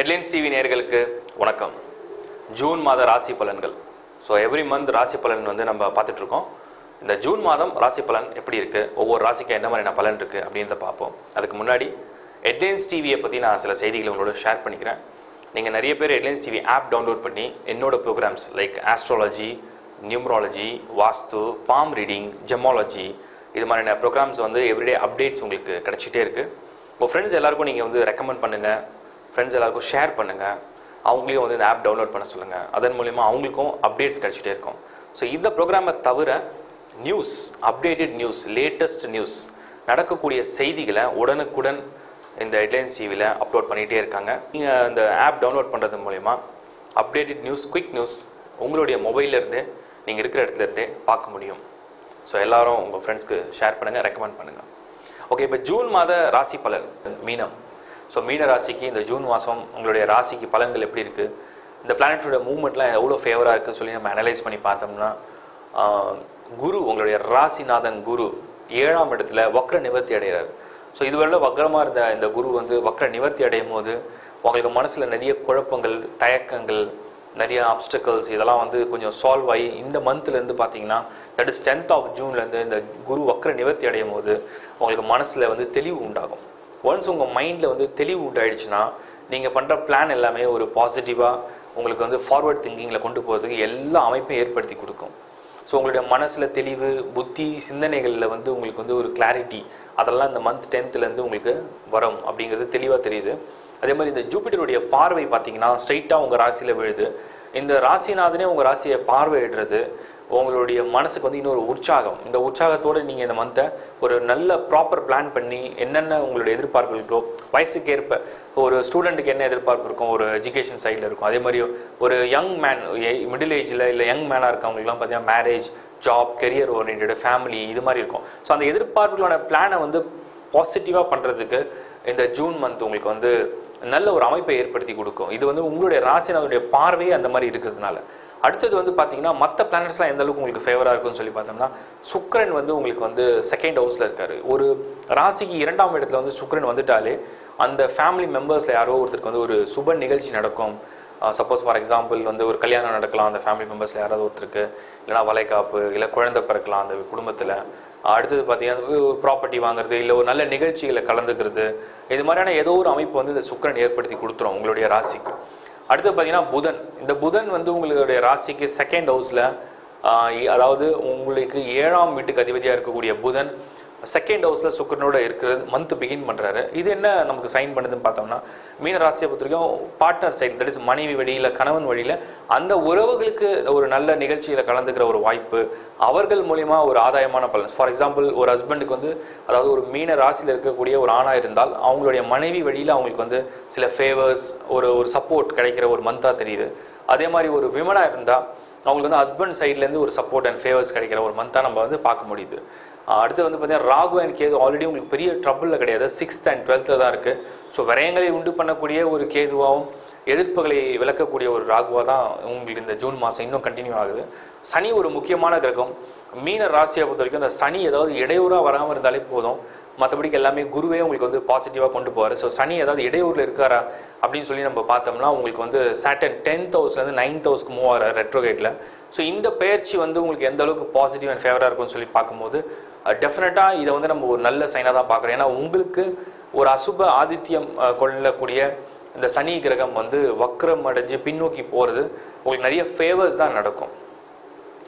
Headlines TV நேர்களுக்கு வணக்கம். June மாத ராசி பலன்கள். ஸோ எவ்ரி மந்த் ராசி பலன் வந்து நம்ம பார்த்துட்ருக்கோம். இந்த ஜூன் மாதம் ராசி பலன் எப்படி இருக்குது ஒவ்வொரு ராசிக்கும் என்ன மாதிரியான பலன் இருக்குது அப்படின்றத பார்ப்போம். அதுக்கு முன்னாடி ஹெட்லைன்ஸ் டிவியை பற்றி நான் சில செய்திகளை உங்களோட ஷேர் பண்ணிக்கிறேன். நீங்கள் நிறைய பேர் ஹெட்லைன்ஸ் டிவி ஆப் டவுன்லோட் பண்ணி என்னோட programs like astrology numerology vastu palm reading gemology இது மாதிரியான ப்ரோக்ராம்ஸ் வந்து எவ்ரிடே அப்டேட்ஸ் உங்களுக்கு கிடச்சிட்டே இருக்குது உங்கள் ஃப்ரெண்ட்ஸ் எல்லாருக்கும் நீங்கள் வந்து ரெக்கமெண்ட் பண்ணுங்கள் ஃப்ரெண்ட்ஸ் எல்லாருக்கும் ஷேர் பண்ணுங்கள் அவங்களையும் வந்து இந்த ஆப் டவுன்லோட் பண்ண சொல்லுங்கள் அதன் மூலிமா அவங்களுக்கும் அப்டேட்ஸ் கிடச்சிட்டே இருக்கும். ஸோ இந்த ப்ரோக்ராமை தவிர news updated news latest news நடக்கக்கூடிய செய்திகளை உடனுக்குடன் இந்த ஹெட்லைன்ஸ் டிவியில் அப்லோட் பண்ணிகிட்டே இருக்காங்க. நீங்கள் இந்த ஆப் டவுன்லோட் பண்ணுறது மூலிமா அப்டேட்டட் நியூஸ் குயிக் நியூஸ் உங்களுடைய மொபைல்லேருந்தே நீங்கள் இருக்கிற இடத்துல இருந்தே பார்க்க முடியும். ஸோ எல்லாரும் உங்கள் ஃப்ரெண்ட்ஸ்க்கு ஷேர் பண்ணுங்கள் ரெக்கமெண்ட் பண்ணுங்கள் ஓகே இப்போ ஜூன் மாத ராசி பலன் மீனம். ஸோ மீன ராசிக்கு இந்த ஜூன் மாதம் உங்களுடைய ராசிக்கு பலன்கள் எப்படி இருக்குது இந்த பிளானட்டோட மூவ்மெண்ட்லாம் எவ்வளோ ஃபேவராக இருக்குன்னு சொல்லி நம்ம அனலைஸ் பண்ணி பார்த்தோம்னா குரு உங்களுடைய ராசிநாதன் குரு ஏழாம் இடத்துல வக்ர நிவர்த்தி அடைகிறார். ஸோ இதுவரையில் வக்ரமாக இருந்த இந்த குரு வந்து வக்ர நிவர்த்தி அடையும் போது உங்களுக்கு மனசில் நிறைய குழப்பங்கள் தயக்கங்கள் நிறைய அப்டக்கல்ஸ் இதெல்லாம் வந்து கொஞ்சம் சால்வ் ஆகி இந்த மந்த்லேருந்து பார்த்தீங்கன்னா தட் இஸ் டென்த் ஆஃப் ஜூன்லேருந்து இந்த குரு வக்ர நிவர்த்தி அடையும் போது உங்களுக்கு மனசில் வந்து தெளிவு உண்டாகும். ஒன்ஸ் உங்கள் மைண்டில் வந்து தெளிவு உண்டாயிடுச்சுன்னா நீங்கள் பண்ணுற பிளான் எல்லாமே ஒரு பாசிட்டிவாக உங்களுக்கு வந்து ஃபார்வர்ட் திங்கிங்கில் கொண்டு போகிறதுக்கு எல்லா அமைப்பையும் ஏற்படுத்தி கொடுக்கும். ஸோ உங்களுடைய மனசில் தெளிவு புத்தி சிந்தனைகளில் வந்து உங்களுக்கு வந்து ஒரு கிளாரிட்டி அதெல்லாம் இந்த மந்த் டென்த்துலேருந்து உங்களுக்கு வரும் அப்படிங்கிறது தெளிவாக தெரியுது. அதே மாதிரி இந்த ஜூபிட்டருடைய பார்வை பார்த்தீங்கன்னா ஸ்ட்ரைட்டாக உங்கள் ராசியில் விழுது. இந்த ராசிநாதனே உங்கள் ராசியை பார்வையிடுறது. உங்களுடைய மனசுக்கு வந்து இன்னொரு உற்சாகம். இந்த உற்சாகத்தோடு நீங்கள் இந்த மந்த்தை ஒரு நல்ல ப்ராப்பர் பிளான் பண்ணி என்னென்ன உங்களுடைய எதிர்பார்ப்பு இருக்கோ வயசுக்கு ஏற்ப ஒரு ஸ்டூடெண்ட்டுக்கு என்ன எதிர்பார்ப்பு இருக்கும்? ஒரு எஜுகேஷன் சைடில் இருக்கும். அதே மாதிரி ஒரு யங் மேன் மிடில் ஏஜில் இல்லை யங் மேனாக இருக்கவங்களுக்குலாம் பார்த்தீங்கன்னா marriage job career orient family இது மாதிரி இருக்கும். ஸோ அந்த எதிர்பார்ப்புகளோட பிளானை வந்து பாசிட்டிவாக பண்ணுறதுக்கு இந்த ஜூன் மந்த் உங்களுக்கு வந்து நல்ல ஒரு அமைப்பை ஏற்படுத்தி கொடுக்கும். இது வந்து உங்களுடைய ராசினாவுடைய பார்வையே அந்த மாதிரி இருக்கிறதுனால. அடுத்தது வந்து பார்த்தீங்கன்னா மற்ற பிளானட்ஸ்லாம் எந்த அளவுக்கு உங்களுக்கு ஃபேவராக இருக்கும்னு சொல்லி பார்த்தோம்னா சுக்கரன் வந்து உங்களுக்கு வந்து செகண்ட் ஹவுஸில் இருக்காரு. ஒரு ராசிக்கு இரண்டாம் இடத்துல வந்து சுக்கரன் வந்துட்டாலே அந்த ஃபேமிலி மெம்பர்ஸில் யாரோ ஒருத்தருக்கு வந்து ஒரு சுப நிகழ்ச்சி நடக்கும். சப்போஸ் ஃபார் எக்ஸாம்பிள் வந்து ஒரு கல்யாணம் நடக்கலாம் அந்த ஃபேமிலி மெம்பர்ஸில் யாராவது ஒருத்தருக்கு இல்லைனா வளைகாப்பு இல்லை குழந்தை பிறக்கலாம் அந்த குடும்பத்தில். அடுத்தது பார்த்தீங்கன்னா ஒரு ப்ராப்பர்ட்டி வாங்குறது இல்லை ஒரு நல்ல நிகழ்ச்சிகளை கலந்துக்கிறது. இது மாதிரியான ஏதோ ஒரு அமைப்பு வந்து இந்த சுக்கிரன் ஏற்படுத்தி கொடுத்துரும் உங்களுடைய ராசிக்கு. அடுத்து பார்த்தீங்கன்னா புதன். இந்த புதன் வந்து உங்களுடைய ராசிக்கு செகண்ட் ஹவுஸில் அதாவது உங்களுக்கு ஏழாம் வீட்டுக்கு அதிபதியாக இருக்கக்கூடிய புதன். செகண்ட் ஹவுஸில் சுக்கரனோட இருக்கிறது மந்த் பிகின் பண்ணுறாரு இது என்ன நமக்கு சைன் பண்ணுதுன்னு பார்த்தோம்னா மீன ராசியை பொறுத்தவரைக்கும் பார்ட்னர் சைடு தட் இஸ் மனைவி வழியில் கணவன் வழியில் அந்த உறவுகளுக்கு ஒரு நல்ல நிகழ்ச்சியில் கலந்துக்கிற ஒரு வாய்ப்பு அவர்கள் மூலிமா ஒரு ஆதாயமான பலன். ஃபார் எக்ஸாம்பிள் ஒரு ஹஸ்பண்டுக்கு வந்து அதாவது ஒரு மீன ராசியில் இருக்கக்கூடிய ஒரு ஆணாக இருந்தால் அவங்களுடைய மனைவி வழியில் அவங்களுக்கு வந்து சில ஃபேவர்ஸ் ஒரு ஒரு சப்போர்ட் கிடைக்கிற ஒரு மந்தாக தெரியுது. அதே மாதிரி ஒரு விமனாக இருந்தால் அவங்களுக்கு வந்து ஹஸ்பண்ட் சைட்லேருந்து ஒரு சப்போர்ட் அண்ட் ஃபேவர்ஸ் கிடைக்கிற ஒரு மந்தாக நம்ம வந்து பார்க்க முடியுது. அடுத்து வந்து பார்த்தீங்கன்னா ராகு அண்ட் கேது ஆல்ரெடி உங்களுக்கு பெரிய ட்ரபிளில் கிடையாது. சிக்ஸ்த் அண்ட் டுவெல்த்தில் தான் இருக்குது ஸோ விரயங்களை உண்டு பண்ணக்கூடிய ஒரு கேதுவாகவும் எதிர்ப்புகளை விளக்கக்கூடிய ஒரு ராகுவாக தான் உங்களுக்கு இந்த ஜூன் மாதம் இன்னும் கண்டினியூ ஆகுது. சனி ஒரு முக்கியமான கிரகம். மீன ராசியை பொறுத்த வரைக்கும் அந்த சனி ஏதாவது இடையூறாக வராமல் இருந்தாலே போதும். மற்றபடிக்கு எல்லாமே குருவே உங்களுக்கு வந்து பாசிட்டிவாக கொண்டு போவார். ஸோ சனி ஏதாவது இடையூரில் இருக்காரா அப்படின்னு சொல்லி நம்ம பார்த்தோம்னா உங்களுக்கு வந்து சாட்டன் டென்த் ஹவுஸ்லேருந்து நைன்த் ஹவுஸ்க்கு மூவ் ஆகிற ரெட்ரோகேட்டில் ஸோ இந்த பயிற்சி வந்து உங்களுக்கு எந்த அளவுக்கு பாசிட்டிவ் அண்ட் ஃபேவராக இருக்கும்னு சொல்லி பார்க்கும்போது டெஃபினட்டாக இதை வந்து நம்ம ஒரு நல்ல சைனாக தான் பார்க்குறோம். ஏன்னா உங்களுக்கு ஒரு அசுப ஆதித்யம் கொள்ளக்கூடிய இந்த சனி கிரகம் வந்து வக்ரம் அடைஞ்சு பின்னோக்கி போகிறது உங்களுக்கு நிறைய ஃபேவர்ஸ் தான் நடக்கும்.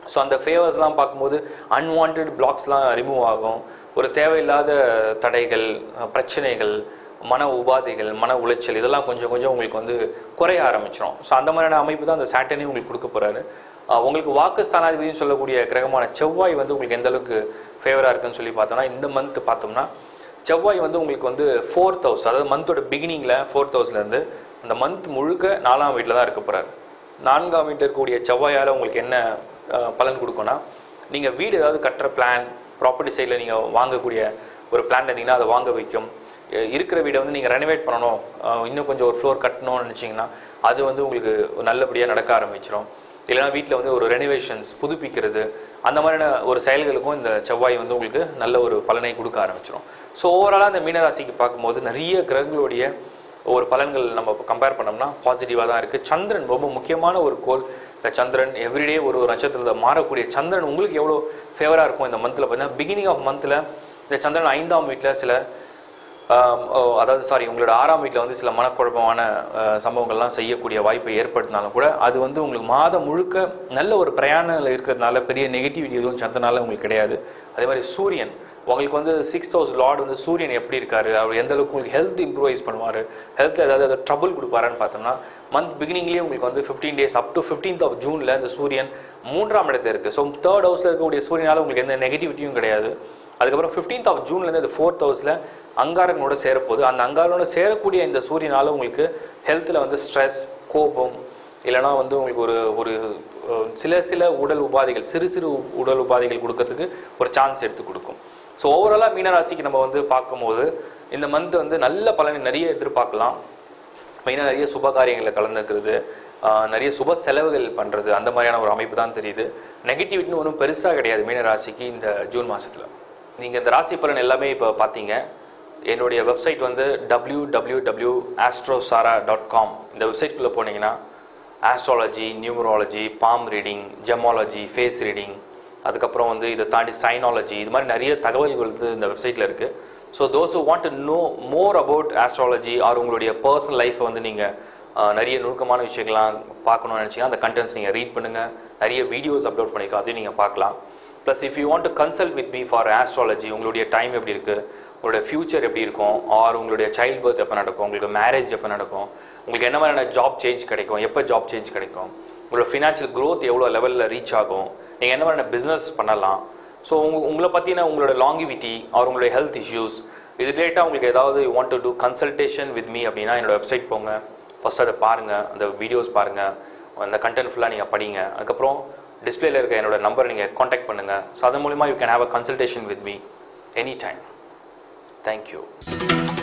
ஸோ அந்த ஃபேவர்ஸ்லாம் பார்க்கும்போது அன்வான்ட் பிளாக்ஸ்லாம் ரிமூவ் ஆகும். ஒரு தேவையில்லாத தடைகள் பிரச்சனைகள் மன உபாதைகள் மன உளைச்சல் இதெல்லாம் கொஞ்சம் கொஞ்சம் உங்களுக்கு வந்து குறைய ஆரம்பிச்சிடும் ஸோ அந்த மாதிரியான அமைப்பு தான் அந்த சாட்டனே உங்களுக்கு கொடுக்க போகிறாரு உங்களுக்கு வாக்கு ஸ்தானாதிபதினு சொல்லக்கூடிய கிரகமான செவ்வாய் வந்து உங்களுக்கு எந்த அளவுக்கு ஃபேவராக இருக்குன்னு சொல்லி பார்த்தோம்னா இந்த மந்த் பார்த்தோம்னா செவ்வாய் வந்து உங்களுக்கு வந்து ஃபோர்த் ஹவுஸ் அதாவது மந்தோட பிகினிங்கில் ஃபோர்த் ஹவுஸ்லேருந்து அந்த மந்த் முழுக்க நாலாம் வீட்டில் தான் இருக்க போகிறாரு நான்காம் வீட்டில் இருக்கக்கூடிய செவ்வாயால் உங்களுக்கு என்ன பலன் கொடுக்கும்னா நீங்கள் வீடு ஏதாவது கட்டுற பிளான் ப்ராப்பர்ட்டி சைடில் நீங்கள் வாங்கக்கூடிய ஒரு பிளான் இருந்தீங்கன்னா அதை வாங்க வைக்கும். இருக்கிற வீடை வந்து நீங்கள் ரெனோவேட் பண்ணணும். இன்னும் கொஞ்சம் ஒரு ஃப்ளோர் கட்டணும்னு நினச்சிங்கன்னா அது வந்து உங்களுக்கு நல்லபடியாக நடக்க ஆரம்பிச்சிடும் இல்லைனா வீட்டில் வந்து ஒரு ரெனோவேஷன்ஸ் புதுப்பிக்கிறது அந்த மாதிரியான ஒரு செயல்களுக்கும் இந்த செவ்வாய் வந்து உங்களுக்கு நல்ல ஒரு பலனை கொடுக்க ஆரம்பிச்சிடும் ஸோ ஓவராலாக இந்த மீனராசிக்கு பார்க்கும்போது நிறைய கிரகங்களுடைய ஒரு பலன்கள் நம்ம கம்பேர் பண்ணோம்னா பாசிட்டிவாக தான் இருக்குது சந்திரன் ரொம்ப முக்கியமான ஒரு கோல் இந்த சந்திரன் எவ்ரிடே ஒரு ஒரு நட்சத்திரத்தில் மாறக்கூடிய சந்திரன் உங்களுக்கு எவ்வளோ ஃபேவராக இருக்கும் இந்த மந்தில் பார்த்தீங்கன்னா பிகினிங் ஆஃப் மந்தில் இந்த சந்திரன் ஐந்தாம் வீட்டில் சில அதாவது சாரி உங்களோட ஆறாம் வீட்டில் வந்து சில மனக்குழப்பமான சம்பவங்கள்லாம் செய்யக்கூடிய வாய்ப்பை ஏற்படுத்தினாலும் கூட அது வந்து உங்களுக்கு மாதம் முழுக்க நல்ல ஒரு பிரயாணத்தில் இருக்கிறதுனால பெரிய நெகட்டிவிட்டி எதுவும் சந்தனால உங்களுக்கு கிடையாது. அதே மாதிரி சூரியன் உங்களுக்கு வந்து சிக்ஸ் ஹவுஸ் லார்ட் வந்து சூரியன் எப்படி இருக்காரு? அவர் எந்த அளவுக்கு உங்களுக்கு ஹெல்த் இம்ப்ரூவைஸ் பண்ணுவார்? ஹெல்த்தில் ஏதாவது ட்ரபுள் கொடுப்பாருன்னு பார்த்தோம்னா மந்த் பிகினிங்லேயே உங்களுக்கு வந்து fifteen days up to fifteenth of ஜூனில் இந்த சூரியன் மூன்றாம் இடத்துல இருக்குது ஸோ தேர்ட் ஹவுஸில் இருக்கக்கூடிய சூரியனால் உங்களுக்கு எந்த நெகட்டிவிட்டியும் கிடையாது. அதுக்கப்புறம் ஃபிஃப்டீன்த் ஆஃப் ஜூன்லேருந்து அது ஃபோர்த் ஹவுஸில் அங்காரங்களோட சேரப்போகுது. அந்த அங்காரங்களோட சேரக்கூடிய இந்த சூரியனால் உங்களுக்கு ஹெல்த்தில் வந்து ஸ்ட்ரெஸ் கோபம் இல்லைனா வந்து உங்களுக்கு ஒரு ஒரு சில சில உடல் உபாதைகள் சிறு சிறு உடல் உபாதைகள் கொடுக்கறதுக்கு ஒரு சான்ஸ் எடுத்து கொடுக்கும். ஸோ ஓவராலாக மீனராசிக்கு நம்ம வந்து பார்க்கும்போது இந்த மந்த் வந்து நல்ல பலனை நிறைய எதிர்பார்க்கலாம். மெயினாக நிறைய சுப காரியங்களில் கலந்துக்கிறது நிறைய சுப செலவுகள் பண்ணுறது அந்த மாதிரியான ஒரு அமைப்பு தான் தெரியுது. நெகட்டிவிட்டின்னு ஒன்றும் பெருசாக கிடையாது மீன ராசிக்கு இந்த ஜூன் மாதத்தில் நீங்கள் இந்த ராசி பலன் எல்லாமே இப்போ பார்த்தீங்க. என்னுடைய வெப்சைட் வந்து W W W Astrosara dot com இந்த வெப்சைட்குள்ளே போனீங்கன்னா astrology numerology palm reading gemology face reading அதுக்கப்புறம் வந்து இதை தாண்டி சைனாலஜி இது மாதிரி நிறைய தகவல்கள் வந்து இந்த வெப்சைட்டில் இருக்குது so those want to know more about astrology or உங்களுடைய பர்சனல் லைஃப்பை வந்து நீங்கள் நிறைய நுணுக்கமான விஷயங்கள்லாம் பார்க்கணும்னு நினச்சிங்கன்னா அந்த கண்டென்ட்ஸ் நீங்கள் ரீட் பண்ணுங்கள் நிறைய வீடியோஸ் அப்லோட் பண்ணியிருக்கோம் அதையும் நீங்கள் பார்க்கலாம். Plus if you want to consult with me for astrology உங்களுடைய டைம் எப்படி இருக்குது உங்களுடைய ஃப்யூச்சர் எப்படி இருக்கும்? ஆர் உங்களுடைய சைல்ட் பர்த் எப்போ நடக்கும்? உங்களுக்கு மேரேஜ் எப்போ நடக்கும்? உங்களுக்கு என்ன மாதிரியான ஜாப் சேஞ்ச் கிடைக்கும்? எப்போ ஜாப் சேஞ்ச் கிடைக்கும்? உங்களோட ஃபினான்ஷியல் க்ரோத் எவ்வளோ லெவலில் ரீச் ஆகும்? நீங்கள் என்ன மாதிரியான பிஸ்னஸ் பண்ணலாம்? ஸோ உங்க உங்களை பற்றின உங்களோட லாங்கிவிட்டி ஆர் உங்களுடைய ஹெல்த் இஷ்யூஸ் இது ரிலேட்டாக உங்களுக்கு ஏதாவது you want to do consultation with me அப்படின்னா என்னோட வெப்சைட் போங்க. ஃபஸ்ட் அதை பாருங்கள் அந்த வீடியோஸ் பாருங்கள் அந்த கண்டென்ட் ஃபுல்லாக நீங்கள் படிங்க. அதுக்கப்புறம் டிஸ்பிளேல இருக்க என்னோட நம்பரை நீங்கள் காண்டாக்ட் பண்ணுங்கள் ஸோ அது மூலிமா you can have a consultation with me any time Thank you.